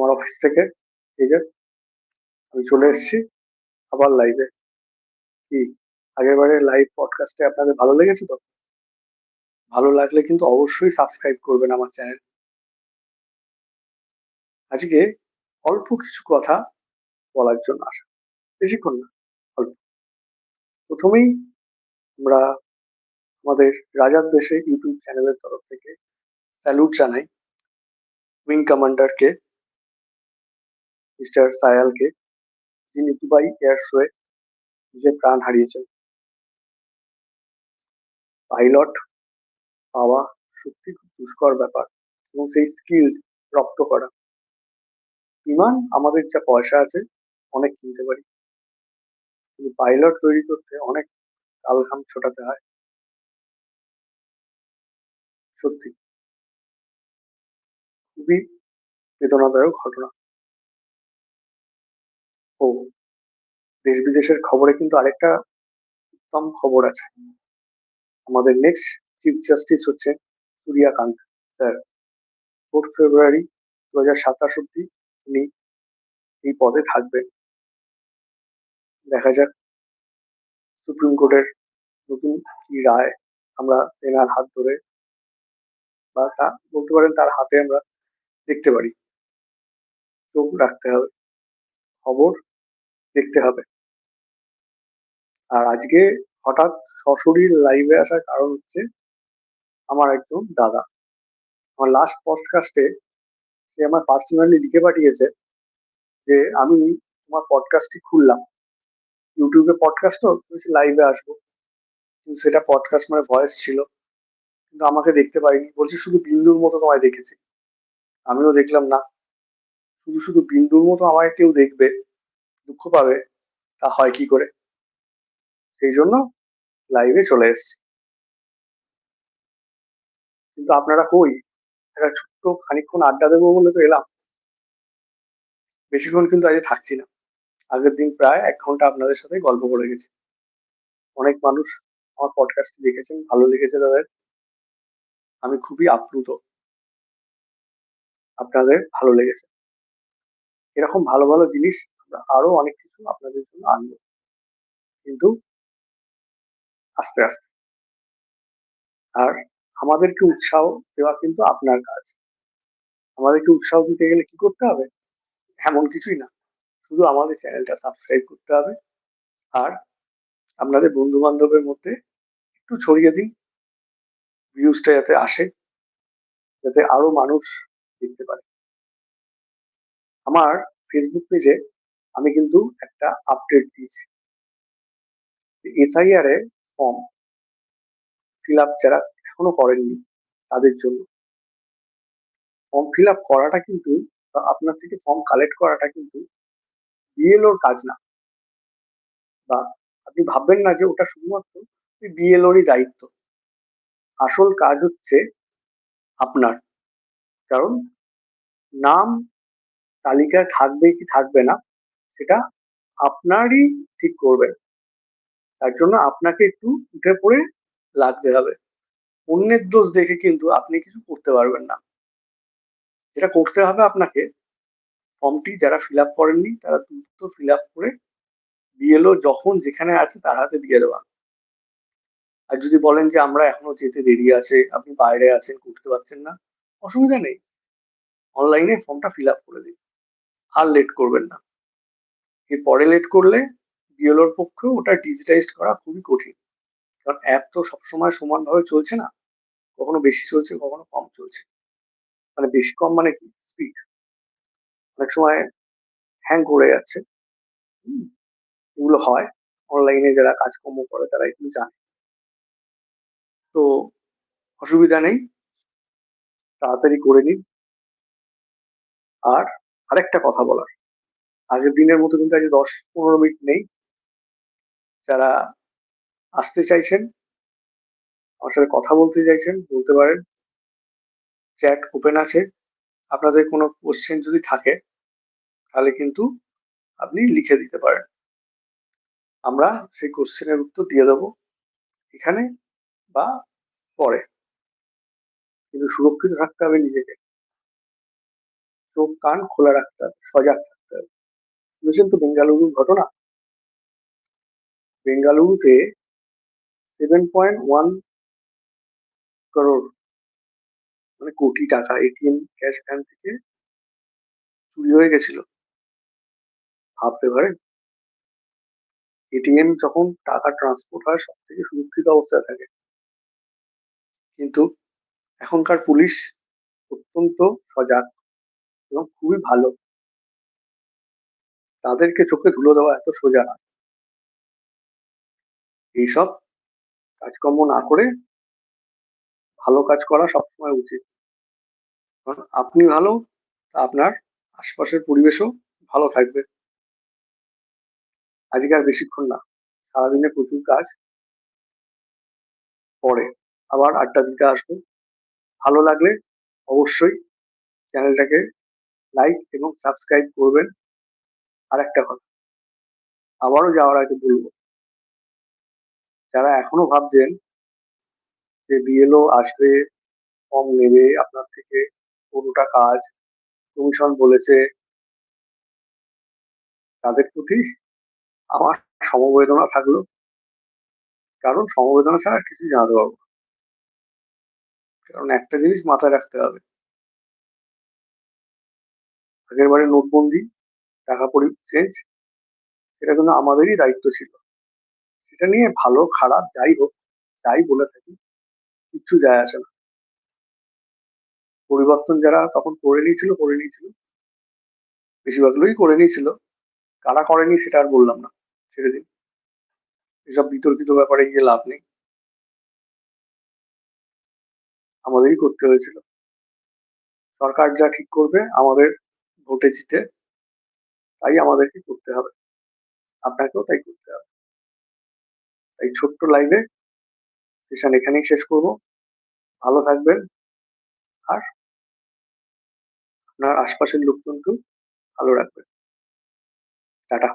আমার অফিস থেকে, এই যে আমি চলে এসেছি আবার লাইভে কি? আগের বারে লাইভ পডকাস্টে আপনাদের ভালো লেগেছে তো? ভালো লাগলে কিন্তু অবশ্যই সাবস্ক্রাইব করবেন আমার চ্যানেল আজকে অল্প কিছু কথা বলার জন্য আসা। বেশিক্ষণ না, অল্প। প্রথমেই আমরা আমাদের রাজার দেশে ইউটিউব চ্যানেলের তরফ থেকে স্যালুট জানাই। উইং কমান্ডারকে মিস্টার সায়ালকে যিনি দুবাই এয়ারসোয়ে নিজের প্রাণ হারিয়েছেন। পাইলট পাওয়া সত্যি খুব দুষ্কর ব্যাপার এবং সেই স্কিল রপ্ত করা। বিমান আমাদের যা পয়সা আছে, অনেক কিনতে পারি। কিন্তু পাইলট তৈরি করতে অনেক কাল ঘাম ছোটাতে হয়। সত্যি খুবই বেদনাদায়ক ঘটনা। ও, দেশ বিদেশের খবরে কিন্তু আরেকটা উত্তম খবর আছে। আমাদের নেক্সট চিফ জাস্টিস হচ্ছে সূর্যাকান্ত স্যার। ফোর্থ ফেব্রুয়ারি দু হাজার সাতাশ অব্দি উনি এই পদে থাকবেন। দেখা যাক সুপ্রিম কোর্টের নতুন কি রায় আমরা তেনার হাত ধরে বা তা বলতে পারেন তার হাতে আমরা দেখতে পারি। চোখ রাখতে হবে। খবর দেখতে হবে। আর আজকে হঠাৎ সশরীর লাইভে আসার কারণ হচ্ছে আমার একজন দাদা। আমার লাস্ট পডকাস্টে সে আমার পার্সোনালি লিখে পাঠিয়েছে যে, আমি তোমার পডকাস্টটি খুললাম। ইউটিউবে পডকাস্ট তো, তুমি লাইভে আসব। কিন্তু সেটা পডকাস্ট মানে ভয়েস ছিল। কিন্তু আমাকে দেখতে পাইনি। বলছি, শুধু বিন্দুর মতো তোমায় দেখেছি। আমিও দেখলাম না। শুধু শুধু বিন্দুর মতো আমায় কেউ দেখবে। দুঃখ পাবে, তা হয় কি করে? সেই জন্য লাইভে চলে এসছি। কিন্তু আপনারা কই? একটা ছোট্ট খানিক্ষণ আড্ডা দেবো বলে তো এলাম। বেশিক্ষণ কিন্তু আজ থাকছি না। আগের দিন প্রায় এক ঘণ্টা আপনাদের সাথে গল্প করে গেছি। অনেক মানুষ আমার পডকাস্ট দেখেছেন, ভালো লেগেছে তাদের। আমি খুবই আপ্লুত। আপনাদের ভালো লেগেছে। এরকম ভালো ভালো জিনিস আমরা আরও অনেক কিছু আপনাদের জন্য আনব। কিন্তু আস্তে আস্তে। আর আমাদেরকে উৎসাহ দেওয়া কিন্তু আপনার কাজ। আমাদেরকে উৎসাহ দিতে গেলে কি করতে হবে? এমন কিছুই না। শুধু আমাদের চ্যানেলটা সাবস্ক্রাইব করতে হবে। আর আপনাদের বন্ধু বান্ধবের মধ্যে একটু ছড়িয়ে দিন। ভিউজটা যাতে আসে। যাতে আরও মানুষ দেখতে পারে। আমার ফেসবুক পেজে আমি কিন্তু একটা আপডেট দিয়েছি। এসআইআর এ ফর্ম ফিল আপ যারা এখনও করেননি তাদের জন্য। ফর্ম ফিল আপ করাটা কিন্তু, আপনার থেকে ফর্ম কালেক্ট করাটা কিন্তু বিএলওর কাজ না। বা আপনি ভাববেন না যে ওটা শুধুমাত্র বিএলওরই দায়িত্ব। আসল কাজ হচ্ছে আপনার। কারণ নাম তালিকায় থাকবে কি থাকবে না সেটা আপনারই ঠিক করবেন তার জন্য আপনাকে একটু উঠে পড়ে লাগতে হবে। অন্যের দোষ দেখে কিন্তু আপনি কিছু করতে পারবেন না। যেটা করতে হবে আপনাকে, ফর্মটি যারা ফিল আপ করেননি, তারা দ্রুত ফিল আপ করে বিএলও যখন যেখানে আছে তার হাতে দিয়ে দেওয়া। আর যদি বলেন যে আমরা এখনও যেতে দেরি আছে, আপনি বাইরে আছেন, করতে পারছেন না, অসুবিধা নেই। অনলাইনে ফর্মটা ফিল আপ করে দিন। আর লেট করবেন না। এর পরে লেট করলে বিএলওর পক্ষে ওটা ডিজিটাইজড করা খুবই কঠিন। কারণ অ্যাপ তো সবসময় সমানভাবে চলছে না। কখনো বেশি চলছে, কখনো কম চলছে। মানে বেশি কম মানে কি? স্পিড অনেক সময় হ্যাং করে যাচ্ছে। এগুলো হয়। অনলাইনে যারা কাজকর্ম করে, তারা এগুলো জানে। তো অসুবিধা নেই। তাড়াতাড়ি করে নিন। আর আরেকটা কথা বলার। আগের দিনের মতো কিন্তু আজ দশ পনেরো মিনিট নেই। যারা আসতে চাইছেন, আমার সাথে কথা বলতে চাইছেন, বলতে পারেন চ্যাট ওপেন আছে। আপনাদের কোনো কোশ্চেন যদি থাকে, তাহলে কিন্তু আপনি লিখে দিতে পারেন। আমরা সেই কোশ্চেনের উত্তর দিয়ে দেবো এখানে বা পরে। কিন্তু সুরক্ষিত থাকতে হবে নিজেকে। চোখ কান খোলা রাখতে হবে, সজাগ শুনেছেন তো বেঙ্গালুরুর ঘটনা? বেঙ্গালুরুতে সেভেন পয়েন্ট ওয়ান করোড় মানে কোটি টাকা এটিএম ক্যাশ ভ্যান থেকে চুরি হয়ে গেছিল। ভাবতে পারেন? এটিএম যখন টাকা ট্রান্সপোর্ট হয় সব থেকে সুরক্ষিত অবস্থায় থাকে। কিন্তু এখনকার পুলিশ অত্যন্ত সজাগ এবং খুবই ভালো। তাদেরকে চোখে ধুলো দেওয়া এত সোজা না। এইসব কাজকর্ম না করে ভালো কাজ করা সবসময় উচিত। কারণ আপনি ভালো আপনার আশপাশের পরিবেশও ভালো থাকবে। আজকে আর বেশিক্ষণ না, সারাদিনে প্রচুর কাজ পরে আবার আড্ডা দিতে আসব। ভালো লাগলে অবশ্যই চ্যানেলটাকে লাইক এবং সাবস্ক্রাইব করবেন। আর একটা কথা। আবারও যাওয়ার আগে বলব, যারা এখনও ভাবছেন যে বিএলও আসবে কম নেবে, আপনার থেকে কোনোটা কাজ কমিশন বলেছে, তাদের প্রতি আমার সমবেদনা থাকল। কারণ সমবেদনা ছাড়া কিছু জানাতে পারব। কারণ একটা জিনিস মাথায় রাখতে হবে। আগের বারে নোটবন্দি টাকা পরি চেঞ্জ সেটা কিন্তু আমাদেরই দায়িত্ব ছিল। সেটা নিয়ে ভালো, খারাপ, যাই হোক, যাই বলে থাকি, কিচ্ছু যায় আসে না। পরিবর্তন যারা তখন করে নিয়েছিল করে নিয়েছিল। বেশিরভাগ লোকই করে নিয়েছিল। কারা করেনি সেটা আর বললাম না, ছেড়ে দিন। এসব বিতর্কিত ব্যাপারে গিয়ে লাভ নেই। আমাদেরই করতে হয়েছিল। সরকার যা ঠিক করবে আমাদের ভোটে জিতে তাই আমাদেরকে করতে হবে। আপনাকেও তাই করতে হবে। এই ছোট্ট লাইভে সেশন এখানেই শেষ করব। ভালো থাকবেন। আর আপনার আশপাশের লোকজনকেও ভালো রাখবেন। টাটা।